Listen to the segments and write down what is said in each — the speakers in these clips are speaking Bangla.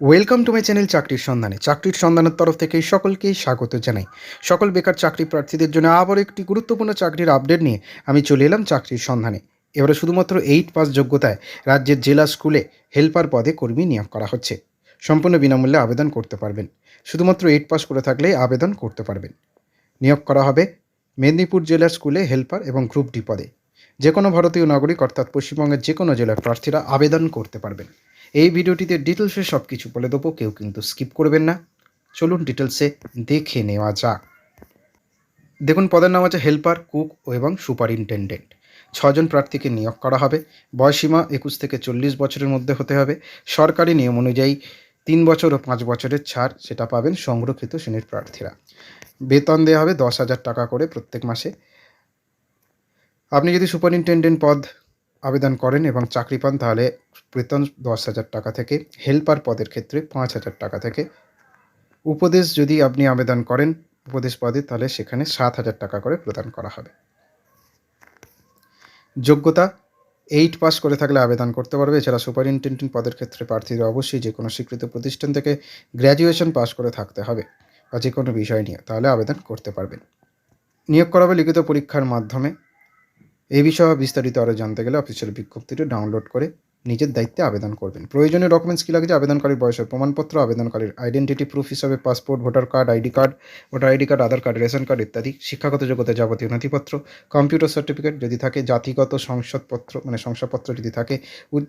ওয়েলকাম টু মাই চ্যানেল চাকরির সন্ধানে চাকরির সন্ধানের তরফ থেকে সকলকেই স্বাগত জানাই। সকল বেকার চাকরি প্রার্থীদের জন্য আবার একটি গুরুত্বপূর্ণ চাকরির আপডেট নিয়ে আমি চলে এলাম চাকরির সন্ধানে এবারে শুধুমাত্র এইট পাস যোগ্যতায় রাজ্যের জেলা স্কুলে হেল্পার পদে কর্মী নিয়োগ করা হচ্ছে। সম্পূর্ণ বিনামূল্যে আবেদন করতে পারবেন। শুধুমাত্র এইট পাস করে থাকলেই আবেদন করতে পারবেন। নিয়োগ করা হবে মেদিনীপুর জেলার স্কুলে হেল্পার এবং গ্রুপ ডি পদে। যে কোনো ভারতীয় নাগরিক, অর্থাৎ পশ্চিমবঙ্গের যে কোনো জেলার প্রার্থীরা আবেদন করতে পারবেন। এই ভিডিওটিতে ডিটেলসে সব কিছু বলে দেবো, কেউ কিন্তু স্কিপ করবেন না। চলুন ডিটেলসে দেখে নেওয়া যাক। দেখুন, পদের নাম আছে হেল্পার, কুক ও এবং সুপারিনটেন্ডেন্ট। ছজন প্রার্থীকে নিয়োগ করা হবে। বয়সীমা একুশ থেকে চল্লিশ বছরের মধ্যে হতে হবে। সরকারি নিয়ম অনুযায়ী তিন বছর ও পাঁচ বছরের ছাড় সেটা পাবেন সংরক্ষিত শ্রেণির প্রার্থীরা। বেতন দেওয়া হবে দশ হাজার টাকা করে প্রত্যেক মাসে। আপনি যদি সুপারিনটেন্ডেন্ট পদ আবেদন করেন এবং চাকরি পান, তাহলে বেতন দশ হাজার টাকা থেকে, হেল্পার পদের ক্ষেত্রে পাঁচ হাজার টাকা থেকে। উপদেশ যদি আপনি আবেদন করেন উপদেশ পদে, তাহলে সেখানে সাত হাজার টাকা করে প্রদান করা হবে। যোগ্যতা, এইট পাস করে থাকলে আবেদন করতে পারবে। এছাড়া সুপারিনটেন্ডেন্ট পদের ক্ষেত্রে প্রার্থীরা অবশ্যই যে কোনো স্বীকৃত প্রতিষ্ঠান থেকে গ্র্যাজুয়েশন পাস করে থাকতে হবে বা যে কোনো বিষয় নিয়ে, তাহলে আবেদন করতে পারবেন। নিয়োগ করা হবে লিখিত পরীক্ষার মাধ্যমে এই বিষয়ে বিস্তারিত আরও জানতে গেলে অফিসিয়াল বিজ্ঞপ্তিটি ডাউনলোড করে নিজের দায়িত্বে আবেদন করবেন। প্রয়োজনীয় ডকুমেন্টস কী লাগছে? আবেদনকারীর বয়সের প্রমাণপত্র, আবেদনকারীর আইডেন্টিটি প্রুফ হিসাবে passport voter card ID card voter ID card Aadhaar card ration card ইত্যাদি, শিক্ষাগত যোগ্যতা যাবতীয় নথিপত্র কম্পিউটার সার্টিফিকেট যদি থাকে, জাতিগত সংসদপত্র মানে শংসাপত্র যদি থাকে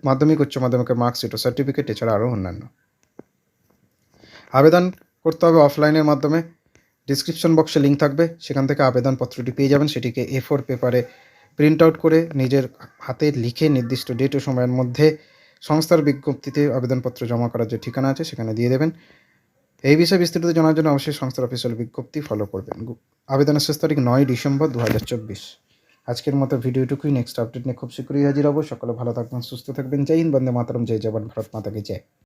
মাধ্যমিক, উচ্চ মাধ্যমিকের মার্কশিট ও সার্টিফিকেট এছাড়া আরও অন্যান্য। আবেদন করতে হবে অফলাইনের মাধ্যমে। ডিসক্রিপশন বক্সে লিঙ্ক থাকবে। সেখান থেকে আবেদনপত্রটি পেয়ে যাবেন। সেটিকে এ ফোর পেপারে প্রিন্ট আউট করে নিজের হাতে লিখে নির্দিষ্ট ডেট ও সময়ের মধ্যে সংস্থার বিজ্ঞপ্তিতে আবেদনপত্র জমা করার যে ঠিকানা আছে সেখানে দিয়ে দেবেন। এই বিষয়ে বিস্তারিত জানার জন্য অবশ্যই সংস্থার অফিসিয়াল বিজ্ঞপ্তি ফলো করবেন। আবেদনের শেষ তারিখ নয় ডিসেম্বর দু হাজার চব্বিশ। আজকের মতো ভিডিওটুকুই। নেক্সট আপডেট নিয়ে খুব শীঘ্রই হাজির হব। সকলে ভালো থাকবেন, সুস্থ থাকবেন। জয় হিন্দ, বন্দে মাতরম। জয় জবান ভারত মাতাকে। জয়।